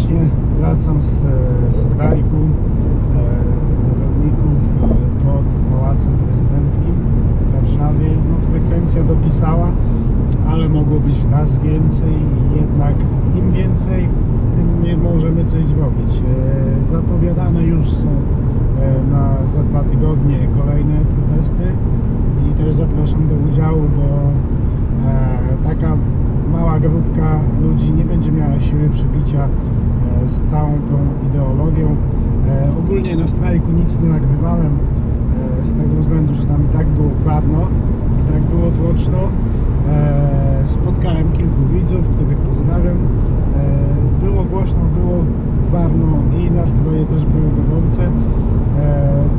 właśnie wracam z e, strajku e, rolników e, pod Pałacem Prezydenckim w Warszawie. No, frekwencja dopisała, ale mogło być raz więcej. Jednak im więcej, tym nie możemy coś zrobić. Zapowiadane już są na, za dwa tygodnie kolejne protesty i też zapraszam do udziału, bo taka mała grupka ludzi nie będzie miała siły przebicia z całą tą ideologią. E, ogólnie na strajku nic nie nagrywałem e, z tego względu, że tam i tak było gwarno i tak było tłoczno. E, spotkałem kilku widzów, których pozdrawiam. Było głośno, było gwarno i nastroje też były gorące.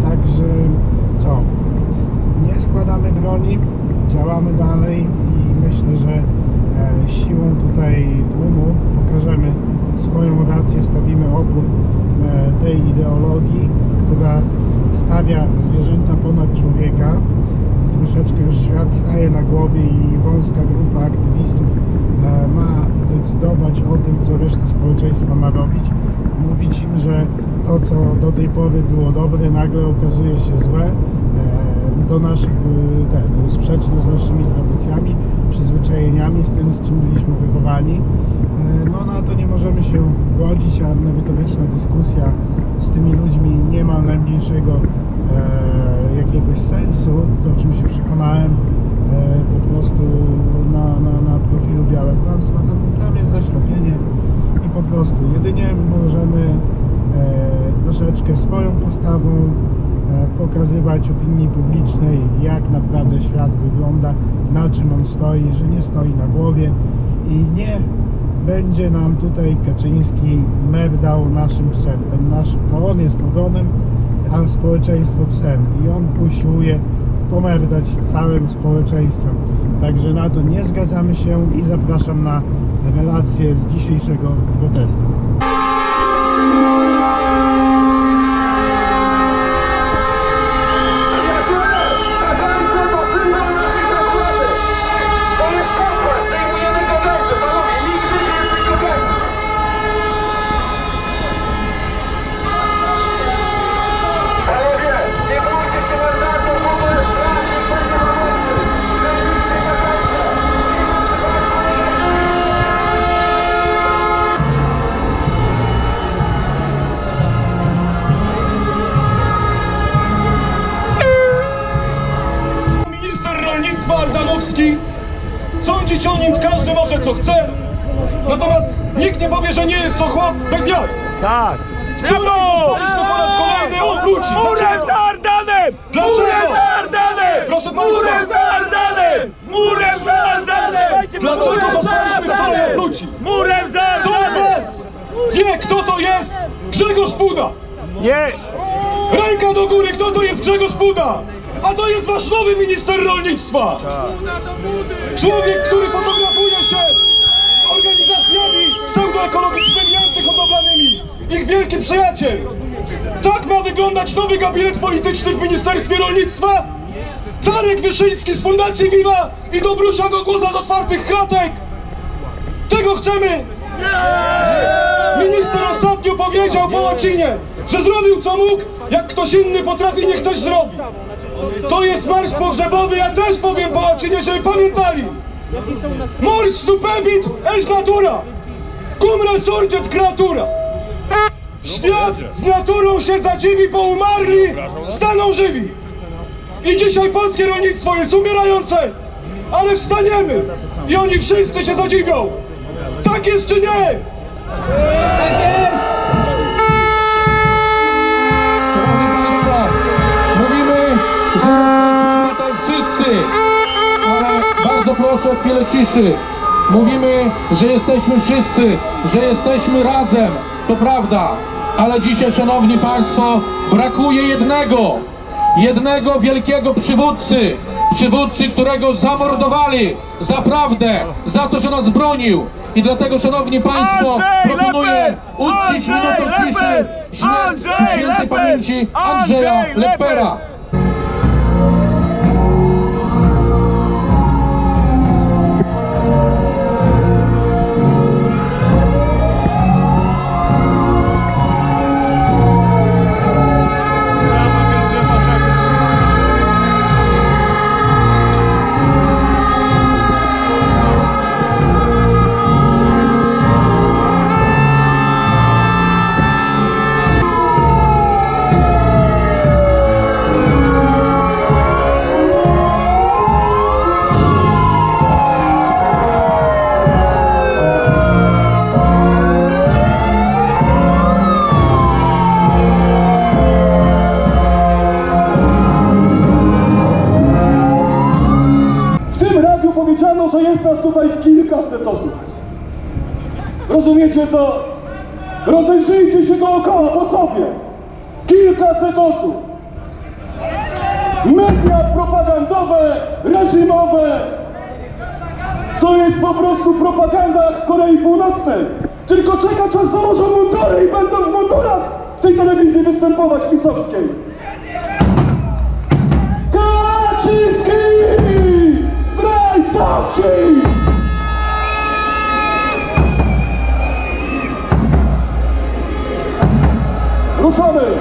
Także co? nie składamy broni, działamy dalej i myślę, że siłą tutaj tłumu pokażemy swoją rację, stawimy opór e, tej ideologii, która stawia zwierzęta ponad człowieka. Troszeczkę już świat staje na głowie i wąska grupa aktywistów e, ma decydować o tym, co reszta społeczeństwa ma robić. Mówić im, że to, co do tej pory było dobre, nagle okazuje się złe. Do naszych, y, ten, sprzeczne z naszymi tradycjami, przyzwyczajeniami, z tym, z czym byliśmy wychowani. E, No na to nie możemy się godzić, a merytoryczna dyskusja z tymi ludźmi nie ma najmniejszego e, jakiegoś sensu, to o czym się przekonałem e, po prostu na, na, na profilu Białe Kłamstwa, tam, tam jest zaślepienie i po prostu jedynie możemy e, troszeczkę swoją postawą pokazywać opinii publicznej, jak naprawdę świat wygląda, na czym on stoi, że nie stoi na głowie i nie będzie nam tutaj Kaczyński merdał naszym psem. Ten nasz, to on jest ogonem, a społeczeństwo psem i on usiłuje pomerdać całym społeczeństwem. Także na to nie zgadzamy się i zapraszam na relację z dzisiejszego protestu. Obróci? Murem za Kto z Ardanem! was wie, kto to jest Grzegorz Puda? Nie! Ręka do góry, kto to jest Grzegorz Puda? A to jest wasz nowy minister rolnictwa! Człowiek, który fotografuje się organizacjami pseudoekologicznymi, antyhodowlanymi. Ich wielki przyjaciel. Tak ma wyglądać nowy gabinet polityczny w Ministerstwie Rolnictwa? Czarek Wyszyński z Fundacji Viva i Dobrusia Gogłoza z otwartych kratek? Tego chcemy! Minister ostatnio powiedział po łacinie, że zrobił co mógł, jak ktoś inny potrafi, niech też zrobi. To jest marsz pogrzebowy, ja też powiem po łacinie, żeby pamiętali. Mors stupebit es natura, cum resurget creatura. Świat z naturą się zadziwi, bo umarli staną żywi. I dzisiaj polskie rolnictwo jest umierające, ale wstaniemy i oni wszyscy się zadziwią. Tak jest czy nie? Szanowni Państwo, mówimy, że tutaj wszyscy, ale bardzo proszę chwilę ciszy. Mówimy, że jesteśmy wszyscy, że jesteśmy razem, to prawda, ale dzisiaj, Szanowni Państwo, brakuje jednego, jednego wielkiego przywódcy, przywódcy, którego zamordowali za prawdę, za to, że nas bronił. I dlatego, Szanowni Państwo, Andrzej proponuję uczcić minutą ciszy Andrzej świętej pamięci Andrzeja Andrzej Leper! Lepera. Rozumiecie to? Rozejrzyjcie się dookoła po sobie. Kilkaset osób. Media propagandowe, reżimowe. To jest po prostu propaganda z Korei Północnej. Tylko czeka czas założą mundury i będą w mundurach w tej telewizji występować pisowskiej. Kaczyński! Zdrajca! Hałas!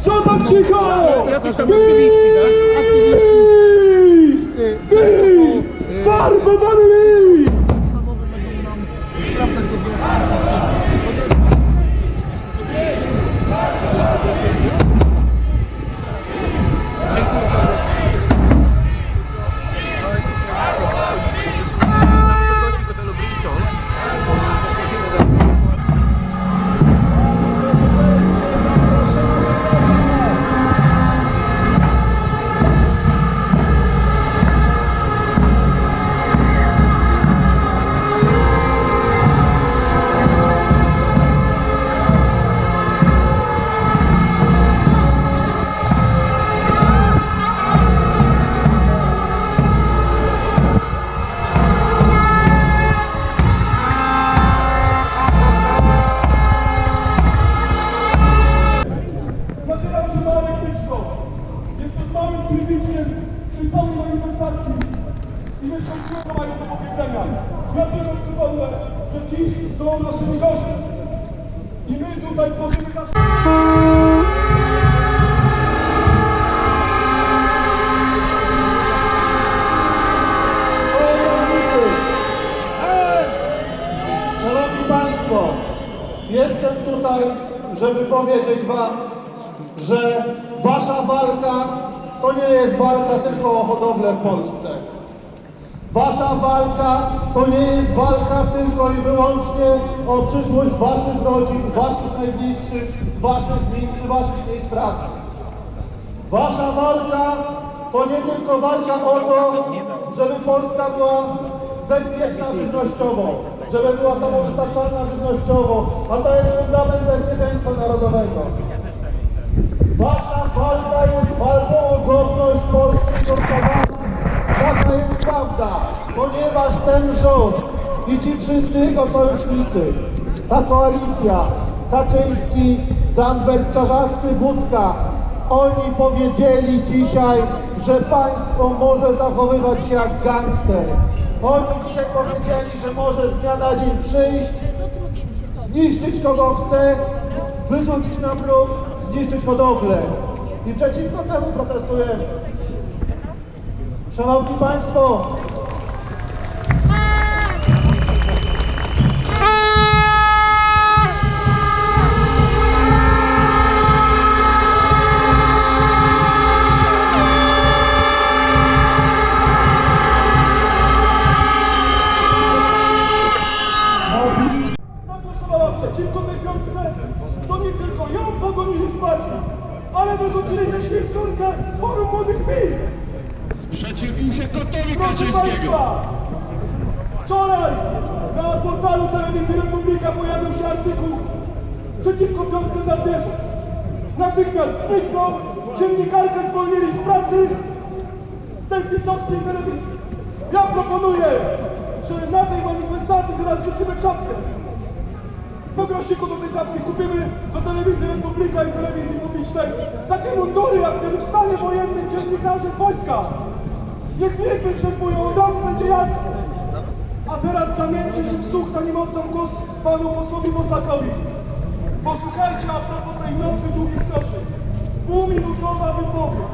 Co tak cicho? Jestem tutaj, żeby powiedzieć Wam, że Wasza walka to nie jest walka tylko o hodowlę w Polsce. Wasza walka to nie jest walka tylko i wyłącznie o przyszłość Waszych rodzin, Waszych najbliższych, Waszych gmin czy Waszych miejsc pracy. Wasza walka to nie tylko walka o to, żeby Polska była bezpieczna żywnościowo, żeby była samowystarczalna żywnościowo, a to jest fundament bezpieczeństwa narodowego. Wasza walka jest walką o godność polskich gospodarzy. Taka jest prawda, ponieważ ten rząd i ci wszyscy jego sojusznicy, ta koalicja, Kaczyński, Zandberg, Czarzasty, Budka, oni powiedzieli dzisiaj, że państwo może zachowywać się jak gangster. Oni dzisiaj powiedzieli, że może z dnia na dzień przyjść, zniszczyć kogo chce, wyrzucić na bruk, zniszczyć hodowlę. I przeciwko temu protestujemy. Szanowni Państwo, jej córkę z forum młodych miejsc. Sprzeciwił się kotowi Państwa, wczoraj na portalu telewizji Republika pojawił się artykuł przeciwko piątce dla zwierząt. Natychmiast zniknął, dziennikarkę zwolnili z pracy z tej pisowskiej telewizji. Ja proponuję, że na tej manifestacji teraz wrzucimy czapkę. Po grosiku do tej czapki kupimy do telewizji Republika i telewizji publicznej takie mundury, jak mieli w stanie wojennym dziennikarze z wojska. Niech nie występują, od razu będzie jasne. A teraz zamieńcie się w słuch, zanim oddam głos panu posłowi Bosakowi. Posłuchajcie a propos tej nocy długich noszy. Dwuminutowa wypowiedź.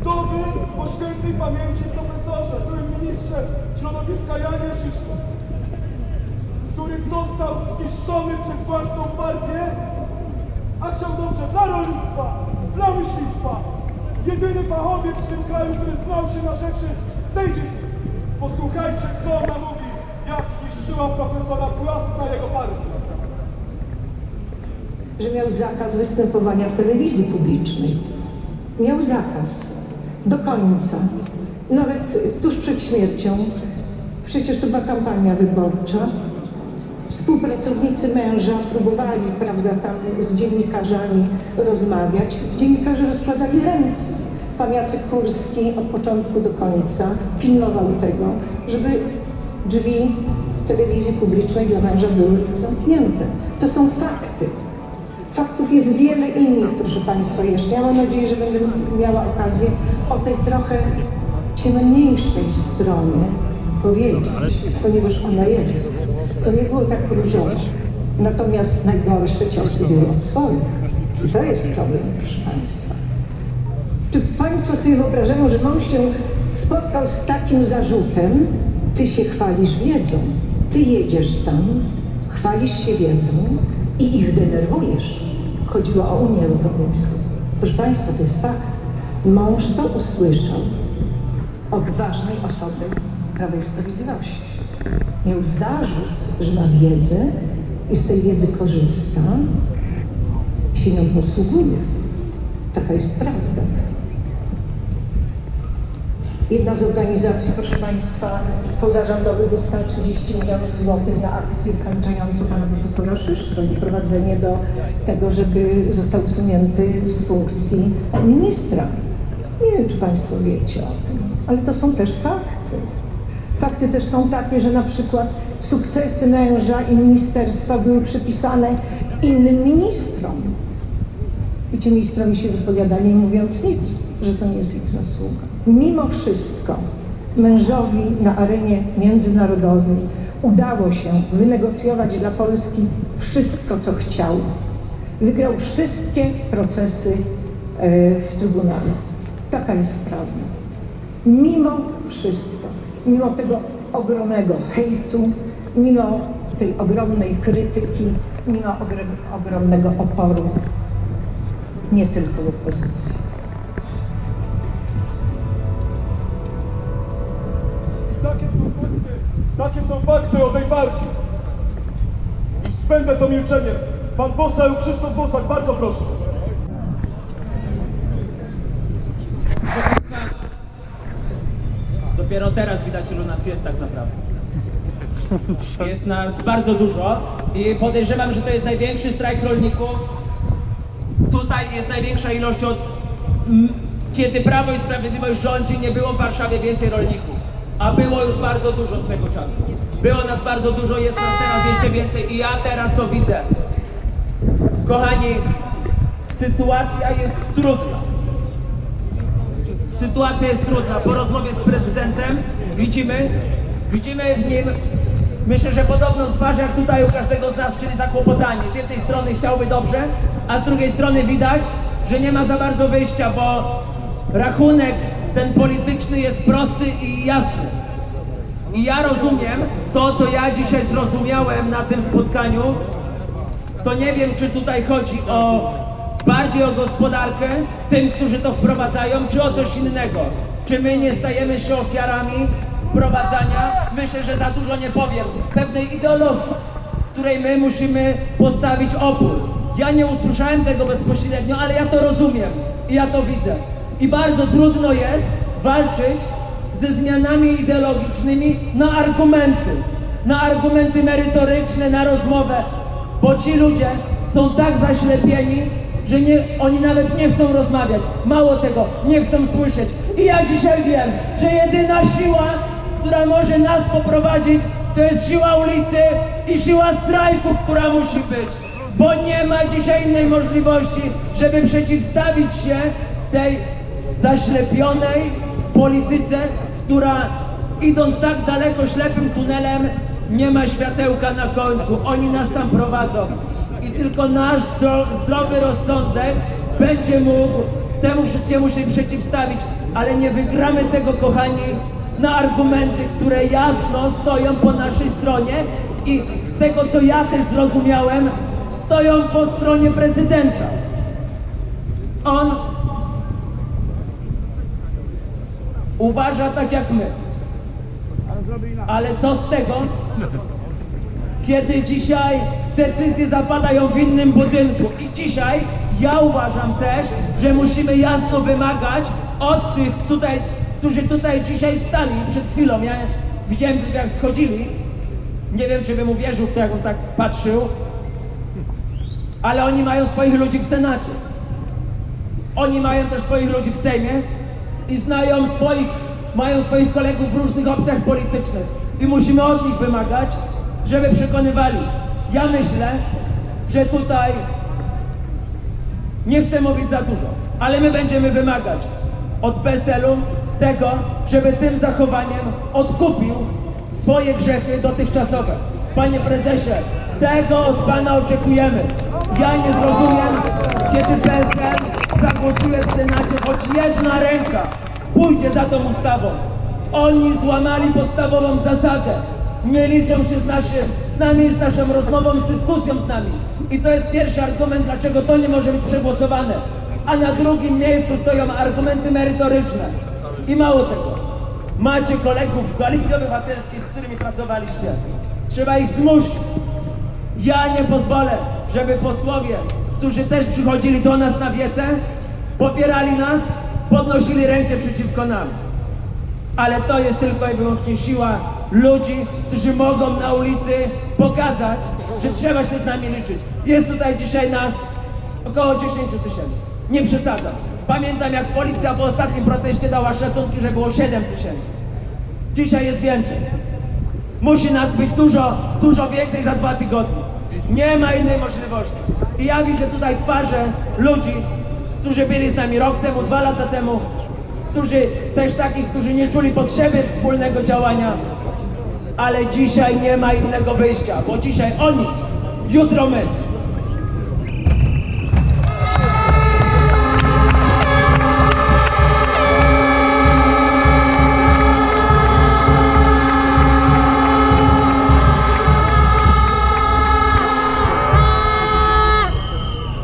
Wdowy po świętej pamięci został zniszczony przez własną partię, a chciał dobrze dla rolnictwa, dla myślistwa. Jedyny fachowiec w tym kraju, który znał się na rzeczy w tej. Posłuchajcie, co ona mówi, jak zniszczyła profesora własna jego partia. że miał zakaz występowania w telewizji publicznej. Miał zakaz do końca. Nawet tuż przed śmiercią, przecież to była kampania wyborcza, współpracownicy męża próbowali, prawda, tam z dziennikarzami rozmawiać. Dziennikarze rozkładali ręce. Pan Jacek Kurski od początku do końca pilnował tego, żeby drzwi telewizji publicznej dla męża były zamknięte. To są fakty. Faktów jest wiele innych, proszę Państwa, jeszcze. Ja mam nadzieję, że będę miała okazję o tej trochę ciemniejszej stronie powiedzieć, ponieważ ona jest. To nie było tak różowo. Natomiast najgorsze ciosy były od swoich. I to jest problem, proszę Państwa. Czy Państwo sobie wyobrażają, że mąż się spotkał z takim zarzutem, ty się chwalisz wiedzą, ty jedziesz tam, chwalisz się wiedzą i ich denerwujesz. Chodziło o Unię Europejską. Proszę Państwa, to jest fakt. Mąż to usłyszał od ważnej osoby Prawa i Sprawiedliwości. Miał zarzut, że ma wiedzę i z tej wiedzy korzysta się nią posługuje. Taka jest prawda. Jedna z organizacji, proszę Państwa, pozarządowych dostała 30 milionów złotych na akcję kańczającą pana profesora Szyszko i prowadzenie do tego, żeby został usunięty z funkcji ministra. Nie wiem, czy Państwo wiecie o tym, ale to są też fakty. Fakty też są takie, że na przykład sukcesy męża i ministerstwa były przypisane innym ministrom. I ci ministrowie się wypowiadali, mówiąc nic, że to nie jest ich zasługa. Mimo wszystko mężowi na arenie międzynarodowej udało się wynegocjować dla Polski wszystko, co chciał. Wygrał wszystkie procesy e, w Trybunale. Taka jest prawda. Mimo wszystko, mimo tego ogromnego hejtu, mimo tej ogromnej krytyki, mimo ogromnego oporu, nie tylko opozycji. Takie są fakty, takie są fakty o tej partii. I spędzę to milczeniem. Pan poseł Krzysztof Bosak, bardzo proszę. Dopiero teraz widać, ilu nas jest tak naprawdę. Jest nas bardzo dużo i podejrzewam, że to jest największy strajk rolników. Tutaj jest największa ilość od kiedy Prawo i Sprawiedliwość rządzi, nie było w Warszawie więcej rolników. A było już bardzo dużo swego czasu. Było nas bardzo dużo, jest nas teraz jeszcze więcej i ja teraz to widzę. Kochani, sytuacja jest trudna. Sytuacja jest trudna. Po rozmowie z prezydentem widzimy, widzimy w nim, myślę, że podobną twarz jak tutaj u każdego z nas, czyli zakłopotanie. Z jednej strony chciałby dobrze, a z drugiej strony widać, że nie ma za bardzo wyjścia, bo rachunek ten polityczny jest prosty i jasny. I ja rozumiem to, co ja dzisiaj zrozumiałem na tym spotkaniu, to nie wiem, czy tutaj chodzi o bardziej o gospodarkę, tym, którzy to wprowadzają, czy o coś innego. Czy my nie stajemy się ofiarami wprowadzania, myślę, że za dużo nie powiem, pewnej ideologii, której my musimy postawić opór. Ja nie usłyszałem tego bezpośrednio, ale ja to rozumiem i ja to widzę. I bardzo trudno jest walczyć ze zmianami ideologicznymi na argumenty, na argumenty merytoryczne, na rozmowę, bo ci ludzie są tak zaślepieni, że nie, oni nawet nie chcą rozmawiać. Mało tego, nie chcą słyszeć. I ja dzisiaj wiem, że jedyna siła, która może nas poprowadzić, to jest siła ulicy i siła strajku, która musi być. Bo nie ma dzisiaj innej możliwości, żeby przeciwstawić się tej zaślepionej polityce, która idąc tak daleko ślepym tunelem, nie ma światełka na końcu. Oni nas tam prowadzą. I tylko nasz zdro, zdrowy rozsądek będzie mógł temu wszystkiemu się przeciwstawić. Ale nie wygramy tego, kochani, na argumenty, które jasno stoją po naszej stronie i z tego, co ja też zrozumiałem, stoją po stronie prezydenta. On uważa tak jak my. Ale co z tego, kiedy dzisiaj decyzje zapadają w innym budynku. I dzisiaj ja uważam też, że musimy jasno wymagać od tych tutaj, którzy tutaj dzisiaj stali przed chwilą. Ja widziałem jak schodzili. Nie wiem, czy bym uwierzył w to, jak on tak patrzył. Ale oni mają swoich ludzi w Senacie. Oni mają też swoich ludzi w Sejmie i znają swoich, mają swoich kolegów w różnych opcjach politycznych. I musimy od nich wymagać, żeby przekonywali. Ja myślę, że tutaj nie chcę mówić za dużo, ale my będziemy wymagać od PSL-u tego, żeby tym zachowaniem odkupił swoje grzechy dotychczasowe. Panie prezesie, tego od pana oczekujemy. Ja nie zrozumiem, kiedy PSL zagłosuje w Senacie, choć jedna ręka pójdzie za tą ustawą. Oni złamali podstawową zasadę. Nie liczą się z, z nami, z naszą rozmową, z dyskusją z nami. I to jest pierwszy argument, dlaczego to nie może być przegłosowane. A na drugim miejscu stoją argumenty merytoryczne. I mało tego, macie kolegów w Koalicji Obywatelskiej, z którymi pracowaliście. Trzeba ich zmusić. Ja nie pozwolę, żeby posłowie, którzy też przychodzili do nas na wiece, popierali nas, podnosili rękę przeciwko nam. Ale to jest tylko i wyłącznie siła ludzi, którzy mogą na ulicy pokazać, że trzeba się z nami liczyć. Jest tutaj dzisiaj nas około 10 tysięcy. Nie przesadzam. Pamiętam jak policja po ostatnim proteście dała szacunki, że było 7 tysięcy. Dzisiaj jest więcej. Musi nas być dużo, dużo więcej za dwa tygodnie. Nie ma innej możliwości. I ja widzę tutaj twarze ludzi, którzy byli z nami rok temu, dwa lata temu, którzy też takich, którzy nie czuli potrzeby wspólnego działania, ale dzisiaj nie ma innego wyjścia, bo dzisiaj oni, jutro my.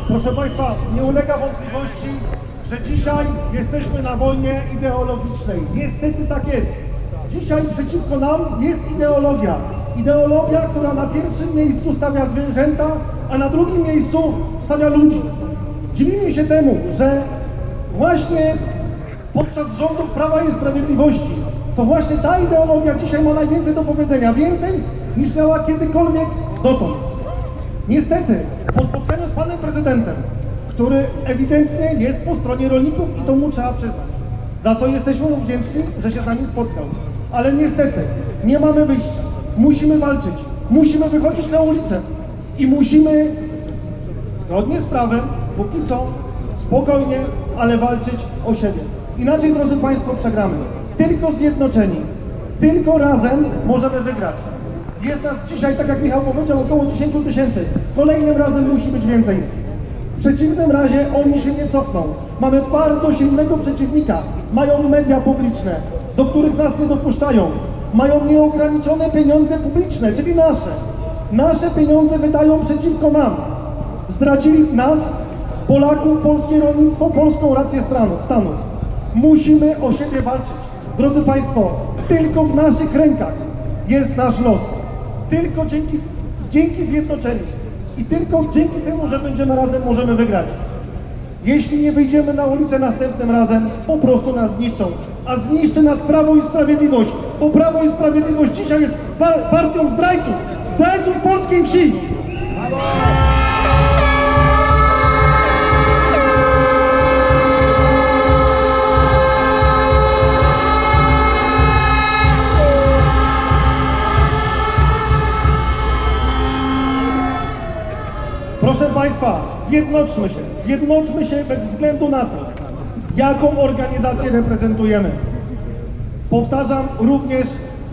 Proszę Państwa, nie ulega wątpliwości, że dzisiaj jesteśmy na wojnie ideologicznej. Niestety tak jest. Dzisiaj przeciwko nam jest ideologia. Ideologia, która na pierwszym miejscu stawia zwierzęta, a na drugim miejscu stawia ludzi. Dziwimy się temu, że właśnie podczas rządów Prawa i Sprawiedliwości to właśnie ta ideologia dzisiaj ma najwięcej do powiedzenia. Więcej niż miała kiedykolwiek dotąd. Niestety, po spotkaniu z panem prezydentem, który ewidentnie jest po stronie rolników i to mu trzeba przyznać, za co jesteśmy mu wdzięczni, że się z nami spotkał. Ale niestety, nie mamy wyjścia. Musimy walczyć. Musimy wychodzić na ulicę i musimy zgodnie z prawem, póki co, spokojnie, ale walczyć o siebie. Inaczej, drodzy Państwo, przegramy. Tylko zjednoczeni, tylko razem możemy wygrać. Jest nas dzisiaj, tak jak Michał powiedział, około 10 tysięcy. Kolejnym razem musi być więcej. W przeciwnym razie oni się nie cofną. Mamy bardzo silnego przeciwnika. Mają media publiczne, do których nas nie dopuszczają. Mają nieograniczone pieniądze publiczne, czyli nasze. Nasze pieniądze wydają przeciwko nam. Zdradzili nas, Polaków, polskie rolnictwo, polską rację stanu, stanu. Musimy o siebie walczyć. Drodzy Państwo, tylko w naszych rękach jest nasz los. Tylko dzięki, dzięki zjednoczeniu i tylko dzięki temu, że będziemy razem, możemy wygrać. Jeśli nie wyjdziemy na ulicę następnym razem, po prostu nas zniszczą. A zniszczy nas Prawo i Sprawiedliwość, bo Prawo i Sprawiedliwość dzisiaj jest pa- partią zdrajców, zdrajców polskiej wsi. Proszę Państwa, zjednoczmy się. Zjednoczmy się bez względu na to, jaką organizację reprezentujemy. Powtarzam również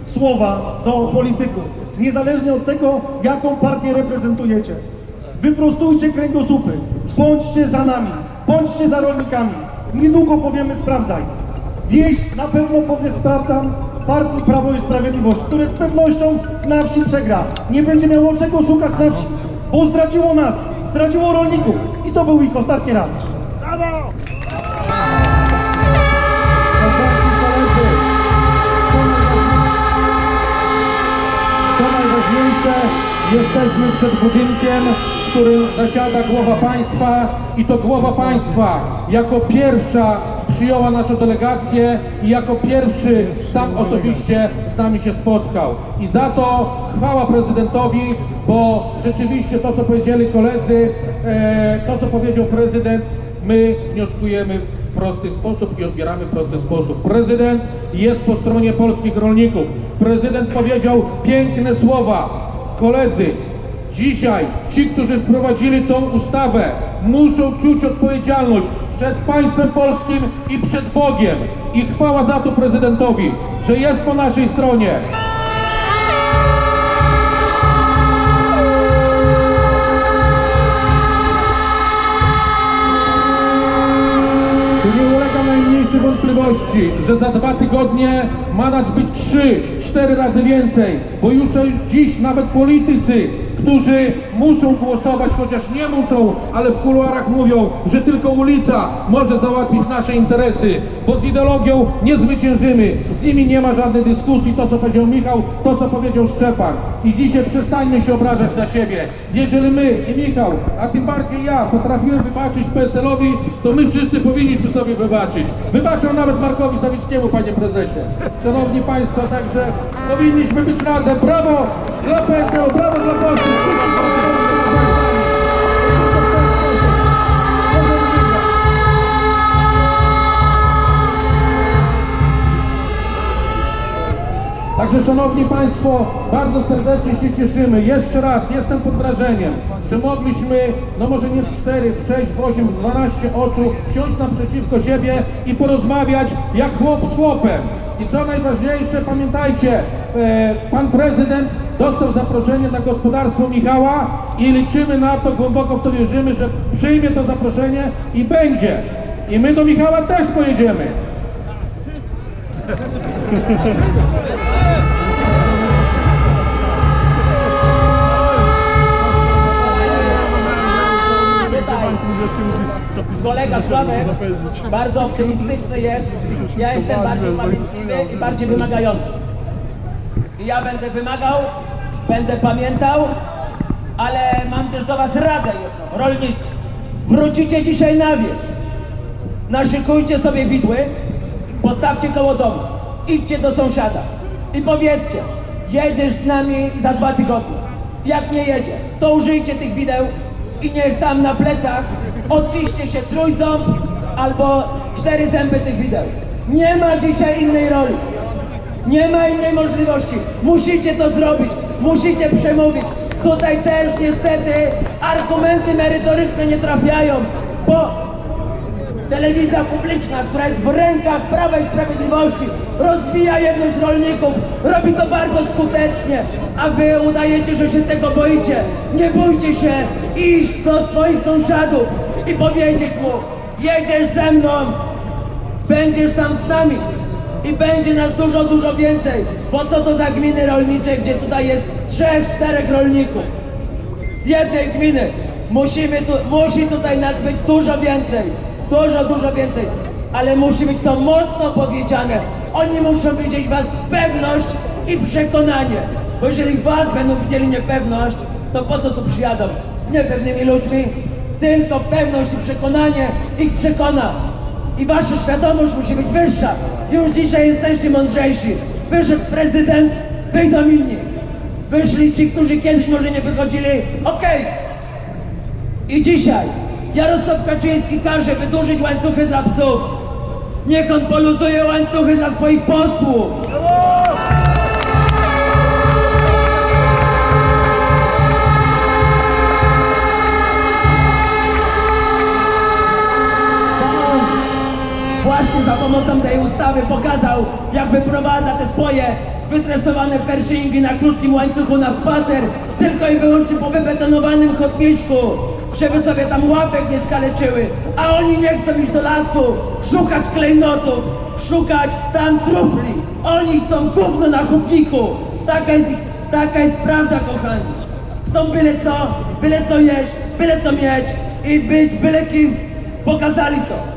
słowa do polityków, niezależnie od tego, jaką partię reprezentujecie. Wyprostujcie kręgosłupy, bądźcie za nami, bądźcie za rolnikami. Niedługo powiemy sprawdzaj. Wieś na pewno powie sprawdzam partii Prawo i Sprawiedliwość, które z pewnością na wsi przegra. Nie będzie miało czego szukać na wsi, bo zdradziło nas, zdradziło rolników i to był ich ostatni raz. Jesteśmy przed budynkiem, w którym zasiada głowa państwa i to głowa państwa jako pierwsza przyjęła naszą delegację i jako pierwszy sam osobiście z nami się spotkał. I za to chwała prezydentowi, bo rzeczywiście to, co powiedzieli koledzy, e, to, co powiedział prezydent, my wnioskujemy w prosty sposób i odbieramy w prosty sposób. Prezydent jest po stronie polskich rolników. Prezydent powiedział piękne słowa. Koledzy, dzisiaj ci, którzy wprowadzili tą ustawę, muszą czuć odpowiedzialność przed państwem polskim i przed Bogiem. I chwała za to prezydentowi, że jest po naszej stronie. Ulega najmniejszej wątpliwości, że za dwa tygodnie ma nas być trzy, cztery razy więcej, bo już dziś nawet politycy, którzy muszą głosować, chociaż nie muszą, ale w kuluarach mówią, że tylko ulica może załatwić nasze interesy, bo z ideologią nie zwyciężymy, z nimi nie ma żadnej dyskusji, to co powiedział Michał, to co powiedział Szczepan. I dzisiaj przestańmy się obrażać na siebie. Jeżeli my i Michał, a tym bardziej ja, potrafiłem wybaczyć PSL-owi, to my wszyscy powinniśmy sobie wybaczyć. Wybaczał nawet Markowi Sawickiemu, panie prezesie. Szanowni Państwo, także powinniśmy być razem. Brawo dla PSL, brawo dla Polski. Także Szanowni Państwo, bardzo serdecznie się cieszymy. Jeszcze raz, jestem pod wrażeniem, że mogliśmy, no może nie w 4, w 6, w 8, w 12 oczu, siąść naprzeciwko siebie i porozmawiać jak chłop z chłopem. I co najważniejsze, pamiętajcie, e, pan prezydent dostał zaproszenie na gospodarstwo Michała i liczymy na to, głęboko w to wierzymy, że przyjmie to zaproszenie i będzie. I my do Michała też pojedziemy. Kolega Sławek bardzo optymistyczny jest. Ja jestem bardziej pamiętliwy i bardziej wymagający. Ja będę wymagał, będę pamiętał, ale mam też do Was radę jedną. Rolnicy, wrócicie dzisiaj na wieś. Naszykujcie sobie widły, postawcie koło domu. Idźcie do sąsiada i powiedzcie, jedziesz z nami za dwa tygodnie. Jak nie jedzie, to użyjcie tych wideł i niech tam na plecach odciśnie się trójząb albo cztery zęby tych wideł. Nie ma dzisiaj innej roli. Nie ma innej możliwości. Musicie to zrobić. Musicie przemówić. Tutaj też niestety argumenty merytoryczne nie trafiają, bo telewizja publiczna, która jest w rękach Prawa i Sprawiedliwości, rozbija jedność rolników, robi to bardzo skutecznie, a wy udajecie, że się tego boicie. Nie bójcie się iść do swoich sąsiadów i powiedzieć mu, jedziesz ze mną, będziesz tam z nami i będzie nas dużo, dużo więcej. Bo co to za gminy rolnicze, gdzie tutaj jest trzech, czterech rolników? z jednej gminy. Musimy tu, musi tutaj nas być dużo więcej, dużo, dużo więcej, ale musi być to mocno powiedziane. Oni muszą widzieć was pewność i przekonanie, bo jeżeli was będą widzieli niepewność, to po co tu przyjadą z niepewnymi ludźmi? Tylko pewność i przekonanie ich przekona. I wasza świadomość musi być wyższa. Już dzisiaj jesteście mądrzejsi. Wyszedł prezydent, wyjdą inni. Wyszli ci, którzy kiedyś może nie wychodzili, okej. I dzisiaj Jarosław Kaczyński każe wydłużyć łańcuchy dla psów. Niech on poluzuje łańcuchy dla swoich posłów. Właśnie za pomocą tej ustawy pokazał, jak wyprowadza te swoje wytresowane pershingi na krótkim łańcuchu na spacer, tylko i wyłącznie po wybetonowanym chodniczku, żeby sobie tam łapek nie skaleczyły, a oni nie chcą iść do lasu, szukać klejnotów, szukać tam trufli. Oni chcą gówno na chodniku. Taka jest, taka jest prawda, kochani. Chcą byle co, byle co jeść, byle co mieć i być byle kim. Pokazali to.